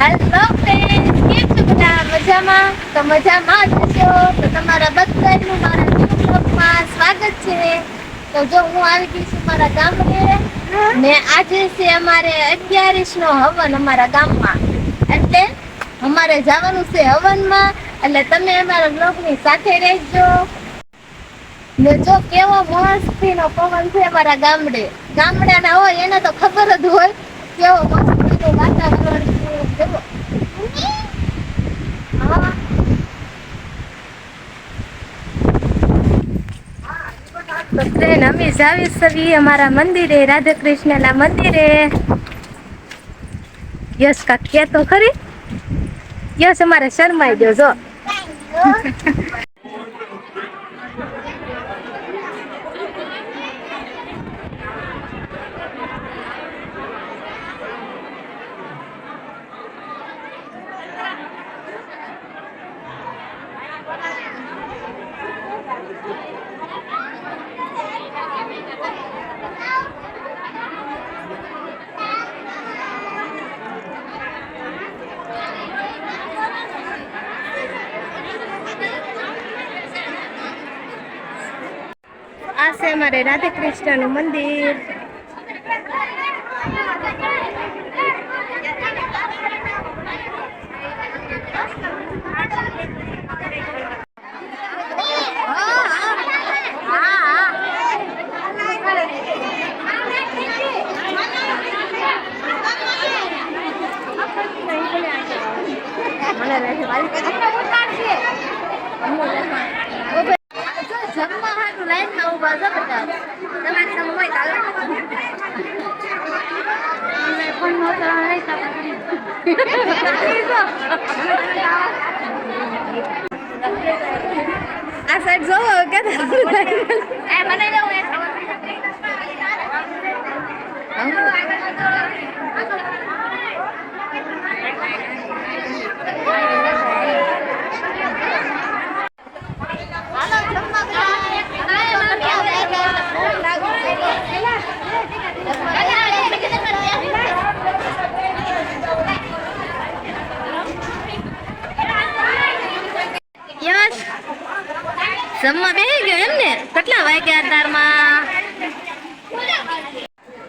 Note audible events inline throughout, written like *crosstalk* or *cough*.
Hello friend કેમ છો બધા? મજામાં? તો મજામાં જ છો તો તમારા બધાનું મારા ન્યૂ બ્લોગમાં સ્વાગત છે. તો જો હું આવી ગઈ છું મારા ગામડે ને આજે છે અમારે અગિયારીસ નો હવન અમારા ગામમાં. એટલે અમારે જવાનું છે હવનમાં. એટલે તમે અમારા બ્લોગની સાથે રહેજો. ને જો કેવો મસ્તીનો પવન છે અમારા ગામડે. ગામડાના હોય, એને તો ખબર જ હોય કેવો મસ્તીનું વાતાવરણ છે. જુઓ. હા. તો ફ્રેન્ડ અમે જાવી સવી અમારા મંદિરે રાધા કૃષ્ણના મંદિરે યશ કા કે તો ખરી. યશ અમારે શરમાઈ ગયો, જો આ છે અમારે રાધે કૃષ્ણનું મંદિર હાટુ લાઈનમાં ઊભા છો બધા તમારે સામે હોય તો આ સાઈડ જોવો કે મને જવું જમવા બે ગયો એમ ને? કેટલા વાગ્યા તારમાં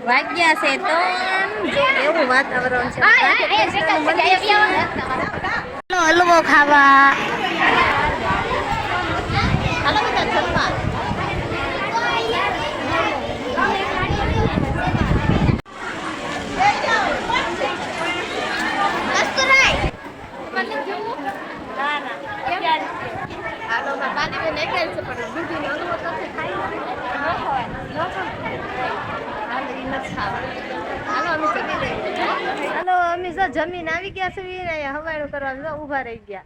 વાગ્યા છે તો જો એવું વાતાવરણ છે. હલવો ખાવા હાલો બધા જમવા હાલો મારા બાની બેન એકલ છે પણ દૂધીનો હલવો તો છે ખાઈ ન ખવાય ન ખવાય હાલો ઈ નથી ખાવા હાલો અમે જમી લઈએ હાલો અમે જો જમીન આવી ગયા છે અહીંયા કરવા જો ઊભા રહી ગયા.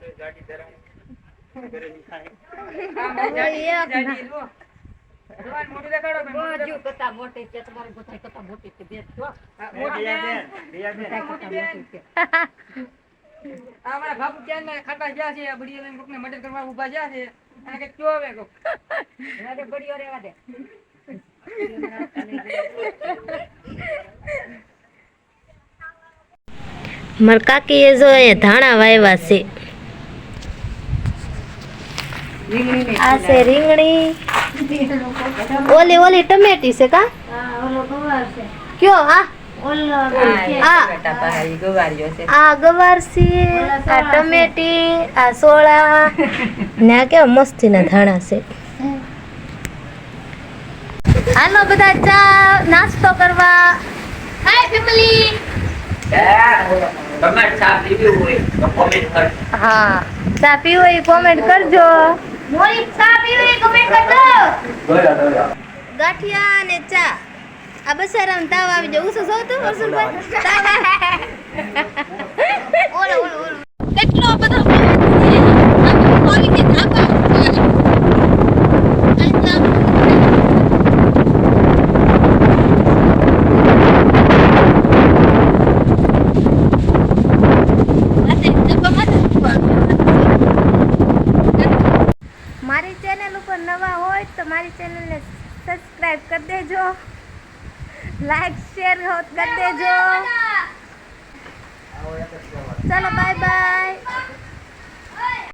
ઓય એક ના. અમારા બાપુ ક્યાં ને ખાતા ગયા છે બડીઓ લઈને કોકને મદદ કરવા ઊભા ગયા છે. અને કે કયો હવે કોક? એને કે બડીઓ રહેવા દે. મારા કાકીએ જો એ ધાણા વાવ્યા છે. આ છે રીંગણી. ઓલી ઓલી ટમેટી છે કા? કયો? આ આ આ આ ટમેટી આ સોળા ને આ કેવા મસ્તીના ધાણા છે. હાલો બધા ચા નાસ્તો કરવા. Hi family. હા ચા પીવો એ કોમેન્ટ કરજો. મોરી ચા પીવો એ કોમેન્ટ કરજો. ગાંઠિયા અને ચા. આ બસારામ તાવ આવી જાય ઉસો સૌ *laughs* તો હર્ષુભાઈ તાવ ઓલો ઓલો ઓલો કેટલો બધો મારી ચેનલ ઉપર નવા હોય તો મારી ચેનલને સબસ્ક્રાઇબ કરી દેજો. લાઈક શેર કર દેજો ચલો બાય બાય